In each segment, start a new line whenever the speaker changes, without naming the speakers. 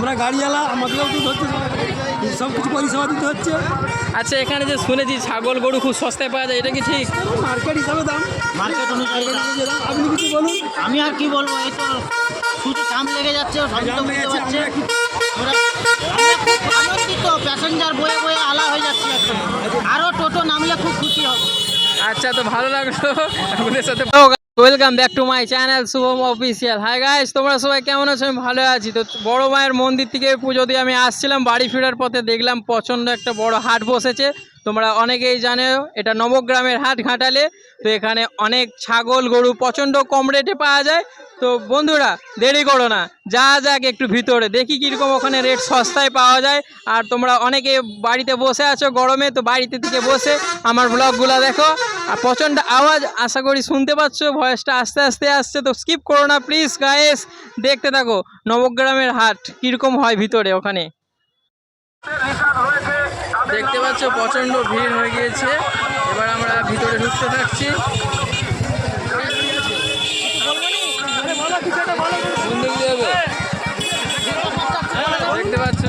আমরা গাড়িওয়ালা আমাদেরও তো ধরতে সব কিছু পরিষেবা দিতে হচ্ছে।
আচ্ছা এখানে যে শুনেছি ছাগল গরু খুব সস্তায় পাওয়া যায় এটা কি ঠিক?
মার্কেট হিসাবে দাম।
মার্কেট
দাম। আপনি কিছু বলুন।
আমি আর কি বলব এই তো শুধু কাম লেগে যাচ্ছে প্যাসেঞ্জার বয়ে বয়ে আলা হয়ে যাচ্ছে আরও টোটো নামলে খুব খুশি হবে।
আচ্ছা তো ভালো লাগল আপনাদের সাথে। Welcome back to my channel Shubham official hi guys তোমরা সবাই কেমন আছো? আমি ভালো আছি। তো বড় মায়ের মন্দির থেকে পুজো দিয়ে আমি আসছিলাম, বাড়ি ফেরার পথে দেখলাম প্রচণ্ড একটা বড় হাট বসেছে। তোমরা অনেকেই জানো, এটা নবগ্রামের হাট ঘাটালে, তো এখানে অনেক ছাগল গরু প্রচণ্ড কম রেটে পাওয়া যায়। তো বন্ধুরা, দেরি করো না, যা যাক একটু ভিতরে, দেখি কীরকম ওখানে রেট সস্তায় পাওয়া যায়। আর তোমরা অনেকে বাড়িতে বসে আছো গরমে, তো বাড়িতে থেকে বসে আমার ব্লগগুলো দেখো। আর প্রচণ্ড আওয়াজ, আশা করি শুনতে পাচ্ছ, ভয়েসটা আস্তে আস্তে আসছে, তো স্কিপ করো না প্লিজ গায়েস দেখতে থাকো, নবগ্রামের হাট কীরকম হয় ভিতরে, ওখানে। দেখতে পাচ্ছ, প্রচণ্ড ভিড় হয়ে গিয়েছে। এবার আমরা ভিতরে ঢুকতে থাকছি? দেখতে পাচ্ছ,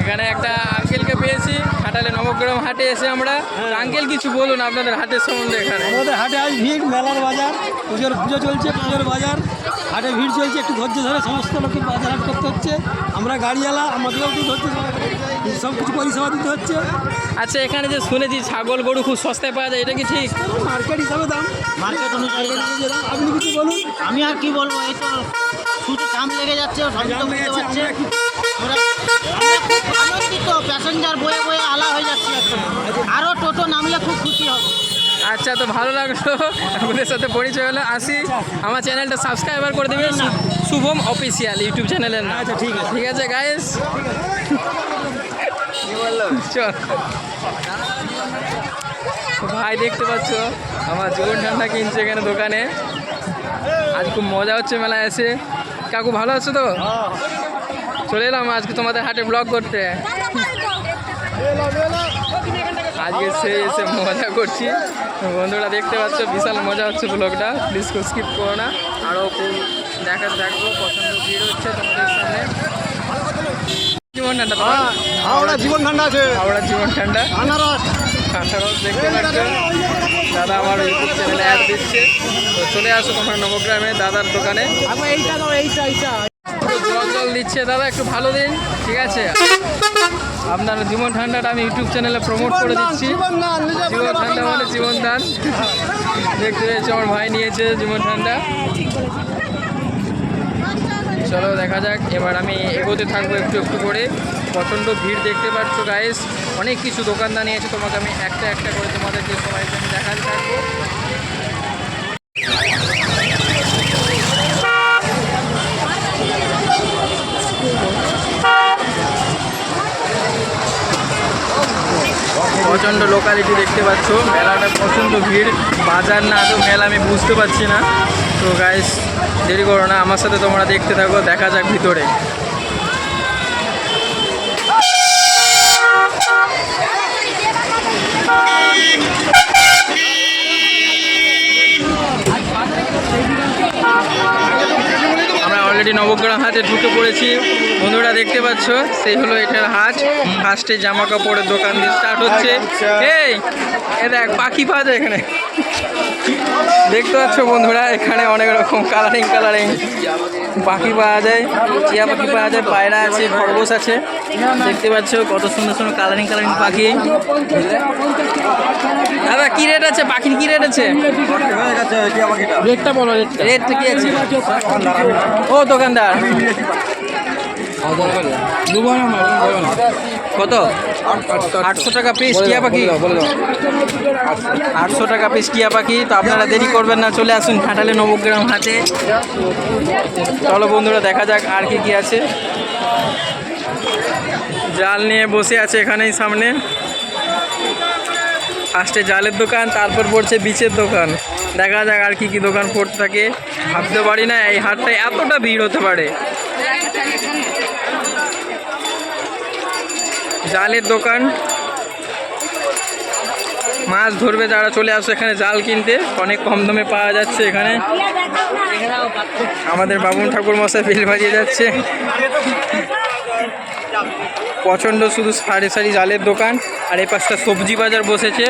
এখানে একটা আঙ্কেলকে পেয়েছি। হাটালে নবগ্রাম হাটে এসে আমরা। আঙ্কেল কিছু বলুন আপনাদের হাটের সম্বন্ধে এখানে।
আমাদের হাটে আজ ভিড়, মেলার বাজার, পুজোর পুজো চলছে, পুজোর বাজার। হাটে ভিড় চলছে, একটু ধৈর্য ধরে সমস্ত লোককে বাজার হাট করতে হচ্ছে। আমরা গাড়িওয়ালা আমাদেরও তো ধরতে সব কিছু পরিষেবা দিতে হচ্ছে।
আচ্ছা এখানে যে শুনেছি ছাগল গরু খুব সস্তায় পাওয়া যায় এটা কি ঠিক?
মার্কেট হিসাবে দাম।
মার্কেট অনুযায়ী।
আপনি কিছু বলুন।
আমি আর কি বলব এই তো শুধু কাম লেগে যাচ্ছে আনন্দিত প্যাসেঞ্জার বয়ে বয়ে আলা হয়ে যাচ্ছে আরও টোটো নামলে খুব খুশি হবে।
আচ্ছা তো ভালো লাগল। আপনাদের সাথে পরিচয় হলো। আসি আমার চ্যানেলটা সাবস্ক্রাইবার করে দেবেন। শুভম অফিসিয়াল ইউটিউব চ্যানেলের
আচ্ছা ঠিক আছে।
ঠিক আছে গাইস ভাই, দেখতে পাচ্ছ, আমার জীবন ঠান্ডা কিনছে এখানে দোকানে। আজ খুব মজা হচ্ছে মেলায় এসে। কাকু, ভালো আছো তো? চলে এলাম আজকে তোমাদের হাটে ব্লগ করতে। আজকে সে এসে মজা করছি। বন্ধুরা, দেখতে পাচ্ছ, বিশাল মজা হচ্ছে ব্লগটা প্লিজ স্কিপ করো না। আরও খুব দেখাতে থাকব পছন্দ ভিড় হচ্ছে তোমাদের সামনে। জীবন ঠান্ডা
হাওড়া জীবন ঠান্ডা আছে।
হাওড়া জীবন ঠান্ডা।
আনারস।
আঠারো দেখতে পাচ্ছ দাদা আমার ইউটিউব চ্যানেলে অ্যাড দিচ্ছে। তো চলে আসো তোমার নবগ্রামে দাদার দোকানে।
এইটা দাও এইটা এইটা।
জল জল দিচ্ছে দাদা একটু ভালো দিন ঠিক আছে? আপনার জীবন ঠান্ডাটা আমি ইউটিউব চ্যানেলে প্রমোট করে দিচ্ছি। জীবন ঠান্ডা মানে জীবন দান দেখতে পেয়েছি আমার ভাই নিয়েছে জীবন ঠান্ডা। চলো দেখা যাক। এবার আমি এগোতে থাকব একটু একটু করে। প্রচণ্ড ভিড় দেখতে পাচ্ছ গাইস অনেক কিছু দোকানদানি নিয়েছে তোমাকে আমি একটা একটা করে তোমাদেরকে সবাইকে আমি দেখাতে থাকব। প্রচণ্ড লোকালিটি দেখতে পাচ্ছ। মেলাটা প্রচণ্ড ভিড়। বাজার না, তো মেলা আমি বুঝতে পারছি না। তো গাইস দেরি করো না, আমার সাথে তোমরা দেখতে থাকো, দেখা যাক ভিতরে। অলরেডি নবগ্রাম হাটে ঢুকে পড়েছি। বন্ধুরা দেখতে পাচ্ছ, সেই হলো এটার হাট। ফার্স্টে জামা কাপড়ের দোকান দিয়ে স্টার্ট হচ্ছে। এই, এ দেখ, পাখি পাওয়া যায় এখানে। দেখতে পাচ্ছ বন্ধুরা, এখানে অনেক রকম কালারিং কালারিং পাখি পাওয়া যায় টিয়া পাখি পাওয়া যায় পায়রা আছে খরগোশ আছে। দেখতে পাচ্ছ কত সুন্দর সুন্দর কালারিং কালারিং পাখি। দাদা কি রেট আছে? পাখির কি রেট আছে?
রেটটা বলো
রেট কি আছে? ও দোকানদার। কত? আটশো টাকা পিস টিয়া পাখি। আটশো টাকা পিস টিয়া পাখি। তো আপনারা দেরি করবেন না, চলে আসুন ঘাটালে নবগ্রাম হাটে। চলো বন্ধুরা, দেখা যাক আর কি কি আছে। জাল নিয়ে বসে আছে এখানেই সামনে। ফার্স্টে জালের দোকান, তারপর পড়ছে বিচের দোকান। দেখা যাক আর কি কি দোকান পড়তে থাকে। ভাবতে পারি না, এই হাটটায় এতটা ভিড় হতে পারে। জালের দোকান। মাছ ধরবে যারা চলে আসো এখানে জাল কিনতে। অনেক কম দামে পাওয়া যাচ্ছে এখানে। আমাদের বাবুন ঠাকুর মশাই বিল বাজিয়ে যাচ্ছে। প্রচণ্ড শুধু সারি সারি জালের দোকান। আর এই পাশটা সবজি বাজার বসেছে।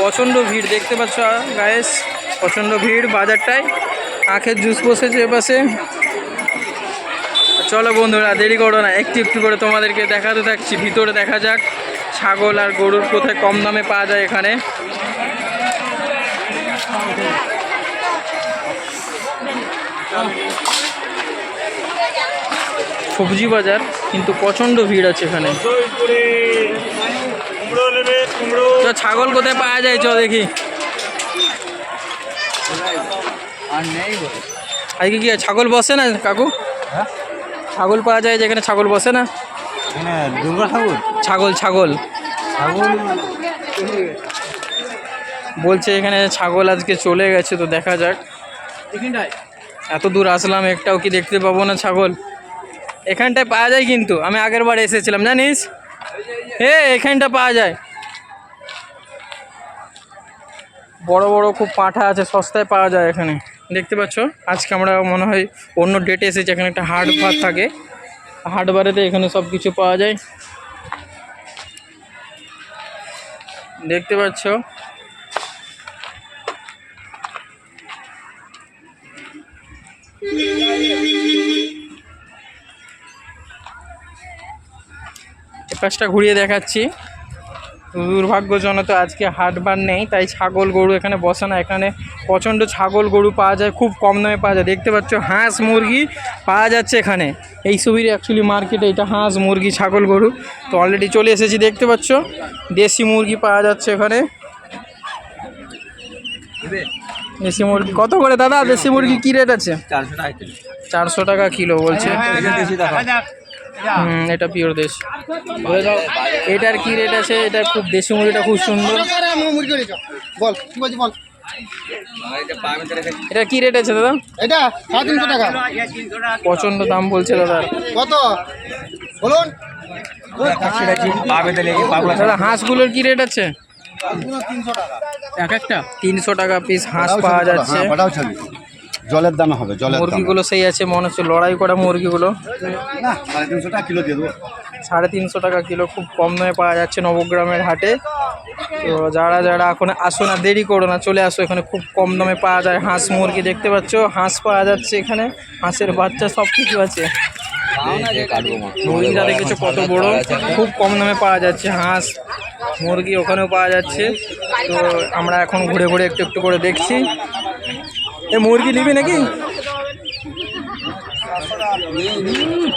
প্রচণ্ড ভিড়, দেখতে পাচ্ছ গায়েস প্রচণ্ড ভিড় বাজারটায়। আখের জুস বসেছে এপাশে চলো বন্ধুরা, দেরি করো না। একটু একটু করে তোমাদেরকে দেখাতে থাকছি। ভিতরে দেখা যাক, ছাগল আর গরুর কোথায় কম দামে পাওয়া যায় এখানে। সবজি বাজার, কিন্তু প্রচণ্ড ভিড় আছে এখানে। চ ছাগল কোথায় পাওয়া যায় চ দেখি। আজকে কি ছাগল বসে না কাকু? ছাগল পাওয়া যায় যেখানে ছাগল বসে না?
দুর্গা ঠাকুর?
ছাগল ছাগল। বলছে এখানে ছাগল আজকে চলে গেছে তো দেখা যাক। এত দূর আসলাম একটাও কি দেখতে পাবো না ছাগল? এখানটায় পাওয়া যায় কিন্তু আমি আগের বার এসেছিলাম জানিস? হে এখানটা পাওয়া যায়। বড় বড় খুব পাঁঠা আছে সস্তায় পাওয়া যায় এখানে। দেখতে পাচ্ছ? আজকে আমরা মনে হয় অন্য ডেটে এসেছি, এখানে একটা হাট ভাত থাকে। হাট বারেতে এখানে সব কিছু পাওয়া যায়। দেখতে পাচ্ছ? পাশটা ঘুরিয়ে দেখাচ্ছি। দুর্ভাগ্যজনক তো আজকে হাটবার নেই তাই ছাগল গরু এখানে বসে না। এখানে প্রচণ্ড ছাগল গরু পাওয়া যায় খুব কম দামে পাওয়া যায়। দেখতে পাচ্ছ হাঁস মুরগি পাওয়া যাচ্ছে এখানে। এই সবই অ্যাকচুয়ালি মার্কেটে এটা হাঁস মুরগি ছাগল গরু। তো অলরেডি চলে এসেছি দেখতে পাচ্ছ দেশি মুরগি পাওয়া যাচ্ছে এখানে। দেশি মুরগি কত করে দাদা? দেশি মুরগি কী রেট আছে?
চারশো টাকা কিলো
চারশো টাকা কিলো বলছে।
বেশি টাকা
হুম এটা পিওর দেশ। এটার কি রেট আছে? এটা খুব দেশি মুরগিটা খুব সুন্দর।
বল কি বলছি বল।
এটা কি রেট আছে দাদা?
এটা সাড়ে তিনশো টাকা।
প্রচণ্ড দাম বলছে দাদা।
কত? বলুন।
দাদা হাঁসগুলোর কি রেট আছে?
তিনশো টাকা।
এক একটা তিনশো টাকা পিস হাঁস পাওয়া যাচ্ছে।
হ্যাঁ, জলের দানা হবে জলের
মুরগিগুলো সেই আছে মনে হচ্ছে লড়াই করা মুরগিগুলো।
না সাড়ে তিনশো টাকা কিলো দিয়ে দেবো।
সাড়ে তিনশো টাকা কিলো খুব কম দামে পাওয়া যাচ্ছে নবগ্রামের হাটে। তো যারা যারা এখন আসো না দেরি করো না চলে আসো। এখানে খুব কম দামে পাওয়া যায় হাঁস মুরগি দেখতে পাচ্ছ? হাঁস পাওয়া যাচ্ছে এখানে। হাঁসের বাচ্চা সব কিছু আছে। মুরগিটা দেখেছ কত বড়? খুব কম দামে পাওয়া যাচ্ছে হাঁস মুরগি ওখানেও পাওয়া যাচ্ছে। তো আমরা এখন ঘুরে ঘুরে একটু একটু করে দেখছি। এ, মুরগি নিবি নাকি?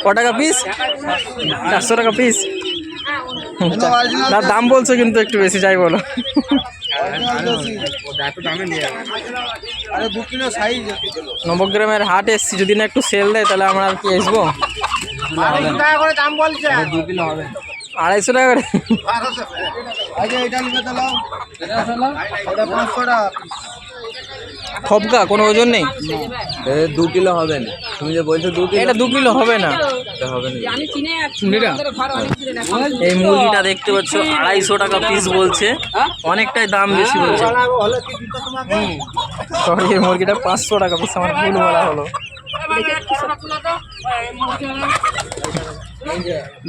ক টাকা পিস চারশো টাকা পিস তার দাম বলছো কিন্তু একটু বেশি, যাই বলো। নবগ্রামের হাট এসছি, যদি না একটু সেল দেয়, তাহলে আমরা আর কি আসব? আড়াইশো টাকা করে
আচ্ছা এটা নিবে তাহলে এটা পাঁচশো টাকা
খবকা কোনো ওজন নেই?
দু কিলো হবে না। তুমি যে বলছো দু কিলো
এটা দু কিলো হবে না।
হবে না।
এই মুরগিটা দেখতে পাচ্ছ আড়াইশো টাকা পিস বলছে। অনেকটাই দাম বেশি বলছে। সরি এই মুরগিটা পাঁচশো টাকা পিস আমার ভুল বলা হলো।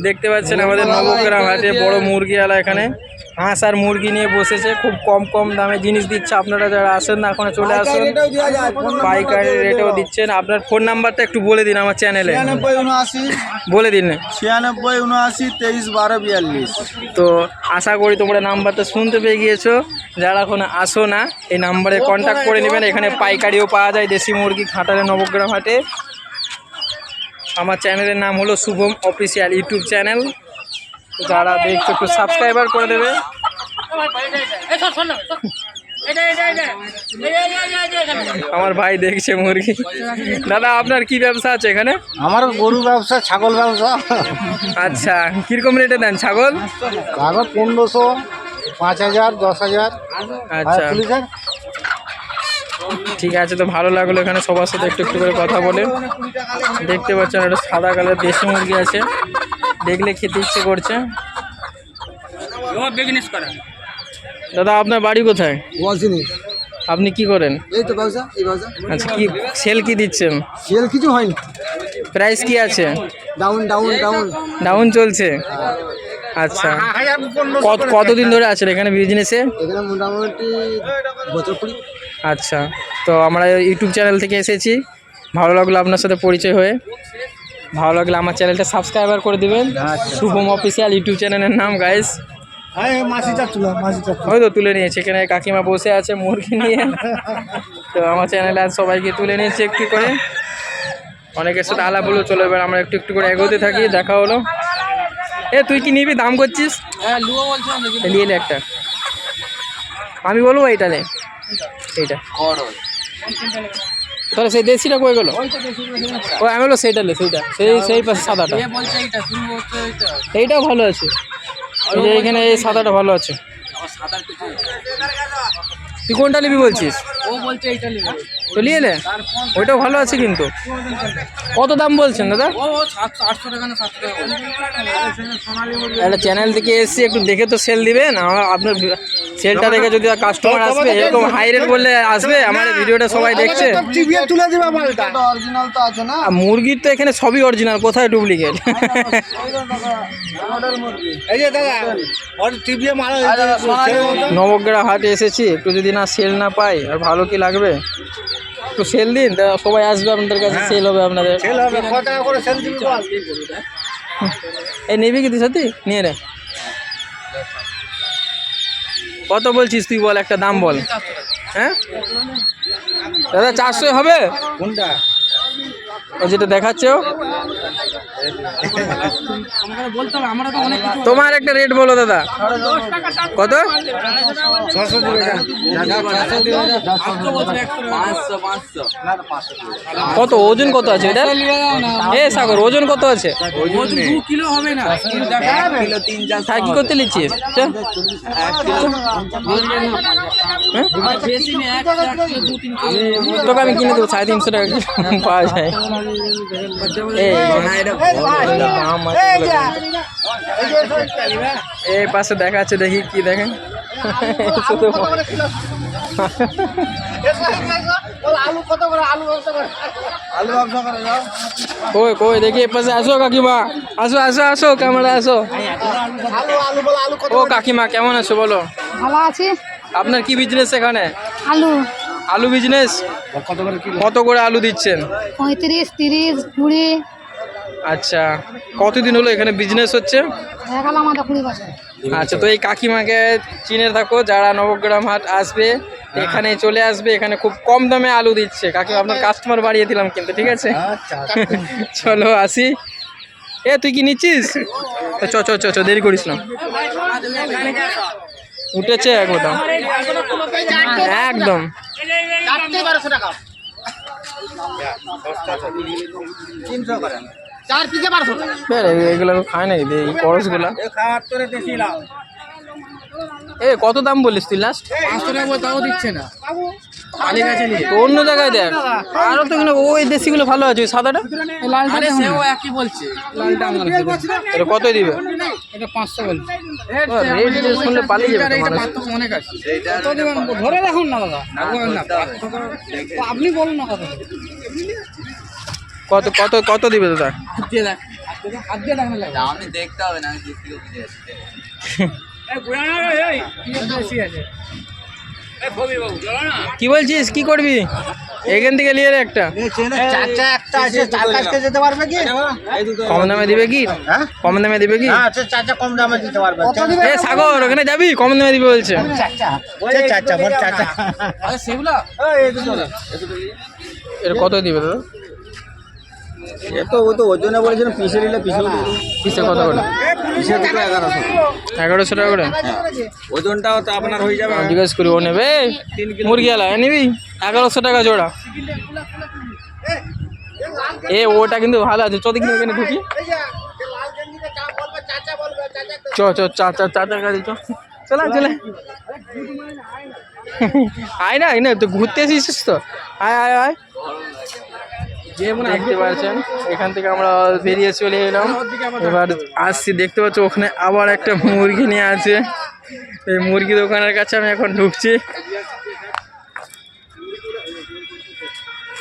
দেখতে পাচ্ছেন আমাদের নবগ্রাম হাটে বড় মুরগিওয়ালা এখানে। হাঁস আর মুরগি নিয়ে বসেছে খুব কম কম দামে জিনিস দিচ্ছে। আপনারা যারা আসেন না এখন চলে আসুন। পাইকারি রেটেও দিচ্ছেন। আপনার ফোন নাম্বারটা একটু বলে দিন আমার চ্যানেলে। বলে দিন।
ছিয়ানব্বই উনআশি তেইশ বারো বিয়াল্লিশ।
তো আশা করি তোমরা নাম্বারটা শুনতে পেয়ে গিয়েছো। যারা এখন আসো না এই নাম্বারে কন্ট্যাক্ট করে নেবেন। এখানে পাইকারিও পাওয়া যায় দেশি মুরগি খাটালে নবগ্রাম হাটে। আমার চ্যানেলের নাম হলো শুভম অফিসিয়াল ইউটিউব চ্যানেল। যারা দেখছ একটু সাবস্ক্রাইবার করে দেবে। আমার ভাই দেখছে মুরগি। দাদা আপনার কি ব্যবসা আছে এখানে?
আমার গরু ব্যবসা ছাগল ব্যবসা।
আচ্ছা কীরকম রেটে দেন ছাগল?
কাগজ পনেরোশো পাঁচ হাজার দশ হাজার।
আচ্ছা। ঠিক আছে তো ভালো লাগল এখানে সবার সাথে একটু একটু করে কথা বলে। দেখতে পাচ্ছেন একটা সাদা কালার দেশি মুরগি আছে। দেখলে খেতে ইচ্ছে করছে। দাদা আপনার বাড়ি কোথায়? আপনি কি করেন?
এই তো ব্যবসা এই ব্যবসা।
আচ্ছা কি সেল কি দিচ্ছেন?
সেল কিছু হয়নি।
প্রাইস কি আছে?
ডাউন ডাউন ডাউন
ডাউন চলছে? আচ্ছা। কত কতদিন ধরে আছেন এখানে বিজনেসে
এখানে মোটামুটি বছর কুড়ি।
আচ্ছা। তো আমরা ইউটিউব চ্যানেল থেকে এসেছি। ভালো লাগল আপনার সাথে পরিচয় হয়ে। ভালো লাগলে আমার চ্যানেলটা সাবস্ক্রাইবার করে দিবেন। শুভম অফিসিয়াল ইউটিউব চ্যানেলের নাম গাইস হয়তো তুলে নিয়েছে এখানে কাকিমা বসে আছে মুরগি নিয়ে। তো আমার চ্যানেলে আর সবাইকে তুলে নিয়েছে একটু করে। অনেকের সাথে আলাপ হলো চলো এবার আমরা একটু একটু করে এগোতে থাকি দেখা হলো। এ তুই কি নিবি? দাম করছিস? নিয়ে নে একটা। আমি বলব এইটা নে। এইটা। তাহলে সেই দেশিটা কই গেল? ও আমি বলব সেইটা নে সেইটা। সেই সেই পাশে সাদাটা। এইটাও ভালো আছে। এই যে এখানে এই সাদাটা ভালো আছে। তুই কোনটা নিবি বলছিস?
ও বলছে এইটা নেবে।
তো নিয়ে নে। ওইটাও ভালো আছে কিন্তু। কত দাম বলছেন দাদা? একটা চ্যানেল থেকে এসেছি একটু দেখে তো সেল দিবেন। আমার আপনার সেলটা দেখে যদি কাস্টমার আসবে এরকম হাই রেট বললে আসবে? আমার ভিডিওটা সবাই দেখছে?
টিভিয়ে তুলে দিবা মালটা।
অরিজিনাল তো আছে না?
আর মুরগির তো এখানে সবই অরিজিনাল কোথায় ডুপ্লিকেট
এই যে দাদা ওর টিভিয়ে মারা
নবগ্রাম হাটে এসেছি একটু যদি না সেল না পাই আর ভালো কি লাগবে? একটু সেল দিন তা সবাই আসবে আপনাদের কাছে সেল হবে আপনাদের।
সেল হবে ক টাকা করে সেল দিবি বল?
এই নিবি কি তুই সত্যি? নিয়ে নে। কত বলছিস তুই বল একটা দাম বল। হ্যাঁ? দাদা চারশো হবে?
কোনটা?
যেটা দেখাচ্ছে তোমার একটা রেট বলো দাদা। কত? কত? ওজন কত আছে এটা? এ সাগর, ওজন কত আছে? তা কি করতে চ। হ্যাঁ? তোকে আমি কিনে দেবো, সাড়ে তিনশো টাকা পাওয়া যায়। এই পাশে দেখা আছে দেখি কি দেখেন। কই কই দেখি এ পাশে আসো কাকিমা। আসো আসো আসো ক্যামেরা আসো। ও কাকিমা কেমন আছো বলো?
ভালো আছি।
আপনার কি বিজনেস এখানে?
আলু।
আলু বিজনেস
কত করে কিলো?
কত করে আলু দিচ্ছেন?
পঁয়ত্রিশ তিরিশ কুড়ি।
আচ্ছা কতদিন হলো এখানে বিজনেস হচ্ছে? আচ্ছা তো এই কাকিমাকে চিনে থাকো যারা নবগ্রাম হাট আসবে এখানে চলে আসবে এখানে খুব কম দামে আলু দিচ্ছে। কাকিমা আপনার কাস্টমার বাড়িয়ে দিলাম কিন্তু ঠিক আছে?
আচ্ছা
চলো আসি। এ তুই কি নিচ্ছিস? তো চ চ চ চ দেরি করিস না। উঠেছে একদম একদম।
চারটে বারোশো টাকা। চার পিসে বারোশো টাকা।
এগুলো খায় নাকি? এই এ কত দাম বলিস তুই লাস্ট
পাঁচশো টাকা তাও দিচ্ছে না।
তো অন্য জায়গায় দেখ আরও তো ওই দেশিগুলো ভালো আছে ওই সাদাটা
আরে একই বলছে লালটা
এটা কতই দিবে
এটা পাঁচশো বলছে
শুনলে পালিয়ে যাবে তো
এইটা
মানুষ।
পার্থক্য অনেক আছে কত ধরে রাখুন না দাদা রাখবেন না পার্থক্য তো আপনি বলুন না কত
কত কত কত দিবে দাদা
আমি দেখতে হবে না
কি বলছিস? কি করবি? এখান থেকে নিয়ে রে একটা।
একটা আছে চার কাছতে যেতে পারবে কি?
কম দামে দিবে কি?
হ্যাঁ?
কম দামে দিবে কি?
হ্যাঁ কম দামে দিতে পারবে।
এ সাগর ওখানে যাবি? কম দামে দিবে বলছে।
সেগুলো?
কত দিবে দাদা?
তো ও তো ওজনে বলেছেন পিসে নিলে পিসে
পিসে কত করে?
পিসে দুটো এগারোশো।
এগারোশো টাকা করে?
ওজনটাও তো আপনার হয়ে যাবে।
জিজ্ঞেস করি ও নেবে? মুরগি আলা নিবি? এগারোশো টাকা জোড়া। এ ওটা কিন্তু ভালো আছে। চ দেখি ওখানে ঢুকি। চ চ চা চা চা চা গাড়ি চ। চলা চলে আয়। না না তো ঘুরতে এসেছিস তো? আয় আয় আয়। দেখতে পাচ্ছেন এখান থেকে আমরা বেরিয়ে চলে এলাম। এবার আসছি দেখতে পাচ্ছ ওখানে আবার একটা মুরগি নিয়ে আছে। এই মুরগি দোকানের কাছে আমি এখন ঢুকছি।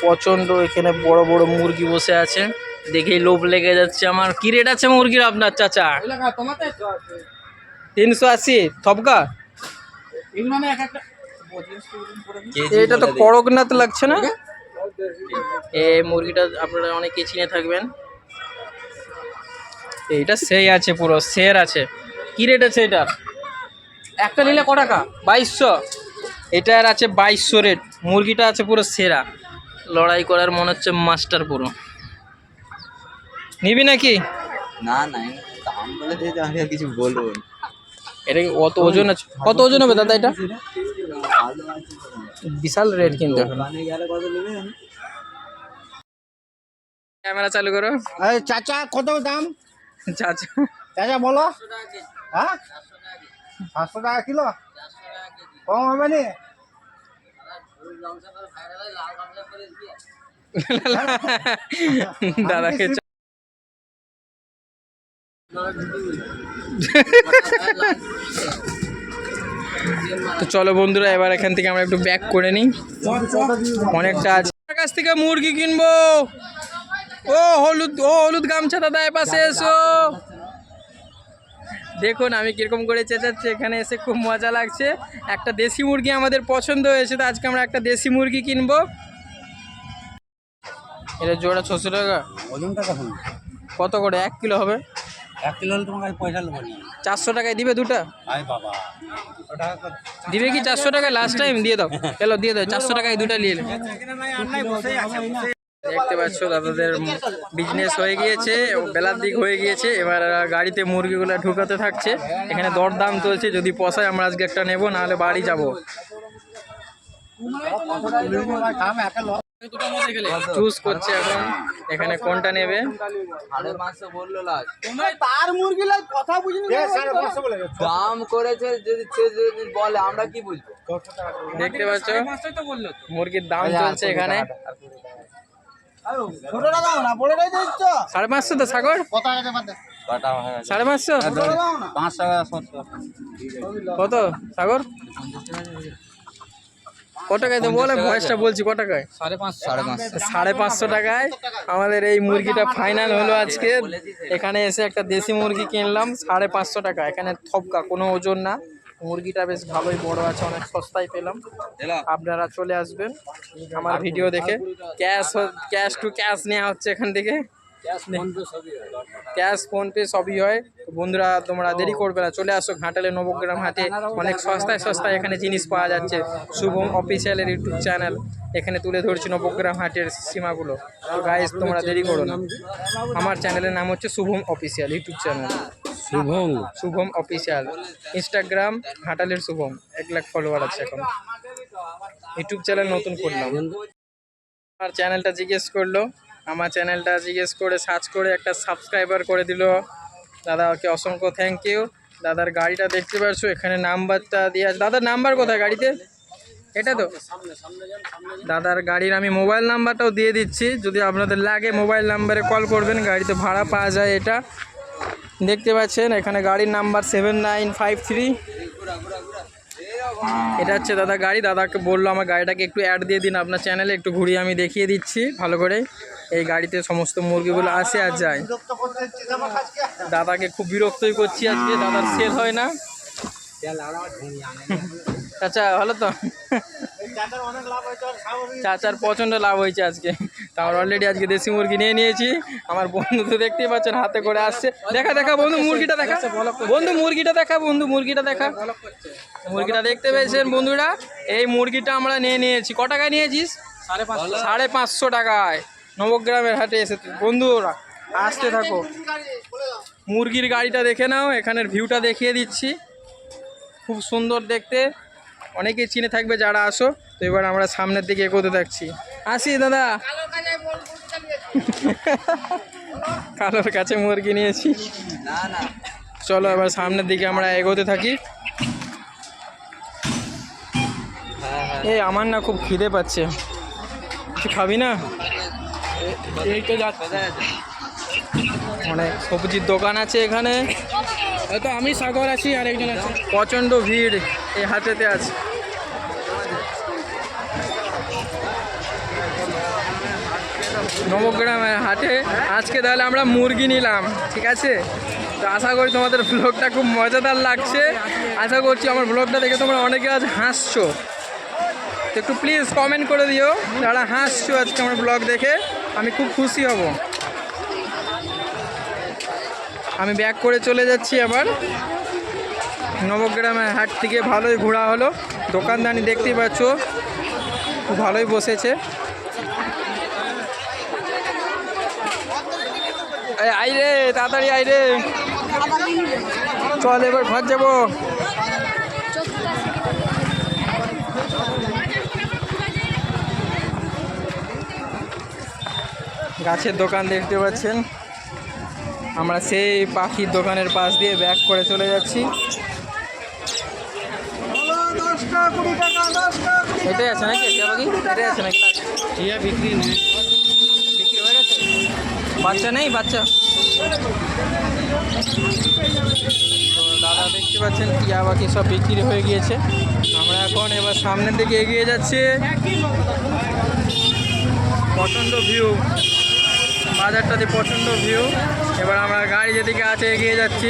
প্রচণ্ড এখানে বড় বড় মুরগি বসে আছে। দেখেই লোভ লেগে যাচ্ছে আমার। কি রেট আছে মুরগির আপনার চাচা? তিনশো আশি থপকা? এটা তো করকনাথ লাগছে না? এই মুরগিটা আপনারা অনেকে চিনে থাকবেন। এইটা সেই আছে পুরো শের আছে। কি রেট আছে এটার একটা নিলে ক টাকা? বাইশশো। এটার আছে বাইশশো রেট মুরগিটা আছে পুরো সেরা। লড়াই করার মনে হচ্ছে মাস্টার পুরো। নিবি নাকি?
না না দাম বলে দিয়েছে আমি আর কিছু বলব
এটা কি কত ওজন আছে? কত ওজন হবে দাদা এটা? বিশাল রেট কিন্তু। ক্যামেরা চালু করো।
চাচা কত দাম?
চাচা।
চাচা বলো। হ্যাঁ? পাঁচশো টাকা কিলো? কম হবে নি?
দাদাকে তো চলো বন্ধুরা এবার এখান থেকে আমরা একটু ব্যাক করে নিই। অনেকটা আছে। কাছ থেকে মুরগি কিনবো। ও হলুদ ও হলুদ গামছা দাদা এপাশে এসো। দেখুন আমি কীরকম করে চেঁচাচ্ছি এখানে এসে খুব মজা লাগছে। একটা দেশি মুরগি আমাদের পছন্দ হয়েছে তো আজকে আমরা একটা দেশি মুরগি কিনবো। এটা জোড়া ছশো টাকা।
ওজনটা কখন
কত করে? এক কিলো হবে?
এক কিলো হলে তোমার পয়সা নেব
চারশো টাকায় দিবে দুটা?
আয় বাবা।
দিবে কি চারশো টাকায়? লাস্ট টাইম দিয়ে দাও। চলো দিয়ে দাও চারশো টাকায় দুটা নিয়ে এলে। দেখতে পাচ্ছ দাদাদের বিজনেস হয়ে গিয়েছে বেলার দিক হয়ে গিয়েছে। এবার গাড়িতে মুরগিগুলো ঢুকাতে থাকছে। এখানে দরদাম চলছে যদি পসায় আমরা আজকে একটা নেব নাহলে বাড়ি যাব। চুজ করছে এখন। এখানে কোনটা নেবে?
দাম করেছে যদি যদি বলে আমরা কি বুঝব?
দেখতে পাচ্ছ? মুরগির দাম চলছে এখানে। সাড়ে পাঁচশো তো সাগর?
হয়ে
সাড়ে পাঁচশো?
সত্তর।
কত সাগর? কত টাকায় তো বলে ভয়েসটা বলছি কত টাকায়?
সাড়ে পাঁচশো। সাড়ে পাঁচশো।
সাড়ে পাঁচশো টাকায় আমাদের এই মুরগিটা ফাইনাল হলো আজকে। এখানে এসে একটা দেশি মুরগি কিনলাম সাড়ে পাঁচশো টাকা। এখানে থপকা কোনো ওজন না। মুরগিটা বেশ ভালোই বড় আছে অনেক সস্তায় পেলাম। আপনারা চলে আসবেন আমার ভিডিও দেখে। ক্যাশ ক্যাশ টু ক্যাশ নেওয়া হচ্ছে এখান থেকে। ক্যাশ ফোনপে সবই হয়। বন্ধুরা তোমরা দেরি করবে না চলে আসো ঘাটালে নবগ্রাম হাটে। অনেক সস্তায় সস্তায় এখানে জিনিস পাওয়া যাচ্ছে। শুভম অফিসিয়ালের ইউটিউব চ্যানেল এখানে তুলে ধরছি নবগ্রাম হাটের সীমাগুলো। গাইজ তোমরা দেরি করো না। আমার চ্যানেলের নাম হচ্ছে Shubham official YouTube channel Shubham. Shubham official Instagram ঘাটালের শুভম। এক লাখ ফলোয়ার আছে এখন। ইউটিউব চ্যানেল নতুন করলাম। আমার চ্যানেলটা জিজ্ঞেস করল। আমার চ্যানেলটা জিজ্ঞেস করে সার্চ করে একটা সাবস্ক্রাইবার করে দিল। দাদাকে অসংখ্য থ্যাংক ইউ দাদার গাড়িটা দেখতে পারছ? এখানে নাম্বারটা দিয়ে আছে। দাদার নাম্বার কোথায় গাড়িতে? এটা তো। দাদার গাড়ির আমি মোবাইল নাম্বারটাও দিয়ে দিচ্ছি। যদি আপনাদের লাগে মোবাইল নাম্বারে কল করবেন, গাড়িতে ভাড়া পাওয়া যায় এটা। দেখতে পাচ্ছেন, এখানে গাড়ির number seven nine five three. এটা হচ্ছে দাদা গাড়ি, দাদাকে বলল আমার গাড়িটাকে একটু অ্যাড দিয়ে দিন, আপনার চ্যানেলে একটু ঘুরিয়ে আমি দেখিয়ে দিচ্ছি, ভালো করে। এই গাড়িতে সমস্ত মুরগিগুলো আসে আর যায়। দাদাকে খুব বিরক্তই করছি আজকে, দাদার সেল হয় না। আচ্ছা ভালো তো? চাচার প্রচণ্ড লাভ হয়েছে আজকে। তার অলরেডি আজকে দেশি মুরগি নিয়ে নিয়েছি। আমার বন্ধু তো দেখতেই পাচ্ছেন হাতে করে আসছে। দেখা দেখা বন্ধু মুরগিটা দেখা। বন্ধু মুরগিটা দেখা বন্ধু মুরগিটা দেখা। মুরগিটা দেখতে পেয়েছেন বন্ধুরা? এই মুরগিটা আমরা নিয়ে নিয়েছি। ক টাকায় নিয়েছিস? সাড়ে পাঁচশো। সাড়ে পাঁচশো টাকায়। নবগ্রামের হাটে এসে বন্ধুরা আসতে থাকো। মুরগির গাড়িটা দেখে নাও এখানের ভিউটা দেখিয়ে দিচ্ছি। খুব সুন্দর দেখতে। অনেকেই চিনে থাকবে যারা আসো, তো এবার আমরা সামনের দিকে এগোতে থাকছি। আসি দাদা। কালোর কাছে মুরগি নিয়েছি। চলো এবার সামনের দিকে আমরা এগোতে থাকি। এই আমার না খুব খিদে পাচ্ছে। খাবি না? এই তো যাচ্ছে অনেক সবজির দোকান আছে এখানে। তো আমি সাগর আছি আর একজন আছে। প্রচণ্ড ভিড় এই হাটেতে আছে। নবগ্রামের হাটে। আজকে তাহলে আমরা মুরগি নিলাম, ঠিক আছে? তো আশা করি তোমাদের ব্লগটা খুব মজাদার লাগছে। আশা করছি আমার ব্লগটা দেখে তোমরা অনেকে আজ হাসছো। তো একটু প্লিজ কমেন্ট করে দিও, যারা হাসছো আজকে আমার ব্লগ দেখে, আমি খুব খুশি হব। আমি ব্যাক করে চলে যাচ্ছি আবার। নবগ্রামের হাট থেকে ভালোই ঘোরা হলো। দোকানদানি দেখতেই পাচ্ছ, খুব ভালোই বসেছে। এই আই রে, তাড়াতাড়ি আই রে। চল এবার ঘর যাব। গাছের দোকান দেখতে পাচ্ছেন। আমরা সেই পাখির দোকানের পাশ দিয়ে ব্যাক করে চলে যাচ্ছি। এটাই আছে নাকি? টিয়া পাখি এটাই আছে নাকি?
টিয়া বিক্রি নেই।
বাচ্চা নেই? বাচ্চা? তো দাদা দেখতে পাচ্ছেন টিয়া পাখি সব বিক্রি হয়ে গিয়েছে। আমরা এখন এবার সামনের দিকে এগিয়ে যাচ্ছি। প্রচণ্ড ভিউ বাজারটাতে প্রচণ্ড ভিউ এবার আমরা গাড়ি যেদিকে আছে এগিয়ে যাচ্ছি।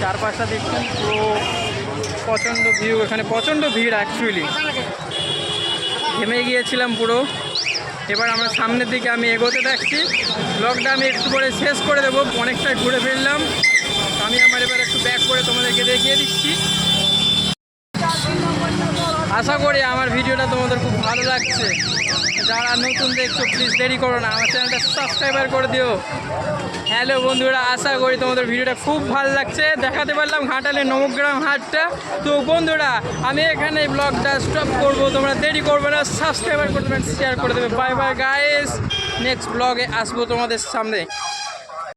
চারপাশটা দেখছেন পুরো প্রচণ্ড ভিউ এখানে প্রচণ্ড ভিড় অ্যাকচুয়ালি থেমে গিয়েছিলাম পুরো। এবার আমরা সামনের দিকে আমি এগোতে থাকছি। ব্লগটা আমি একটু করে শেষ করে দেবো অনেকটা ঘুরে ফিরলাম। আমি আমার এবার একটু ব্যাক করে তোমাদেরকে দেখিয়ে দিচ্ছি। আশা করি আমার ভিডিওটা তোমাদের খুব ভালো লাগছে। যারা নতুন দেখছ প্লিজ দেরি করো না। আমার চ্যানেলটা সাবস্ক্রাইবার করে দিও। হ্যালো বন্ধুরা, আশা করি তোমাদের ভিডিওটা খুব ভালো লাগছে। দেখাতে পারলাম ঘাটালের নবগ্রাম হাটটা। তো বন্ধুরা, আমি এখানে ব্লগটা স্টপ করব। তোমরা দেরি করবে না সাবস্ক্রাইবার করে শেয়ার করে দেবে। বাই বাই গাইস নেক্সট ব্লগে আসব তোমাদের সামনে।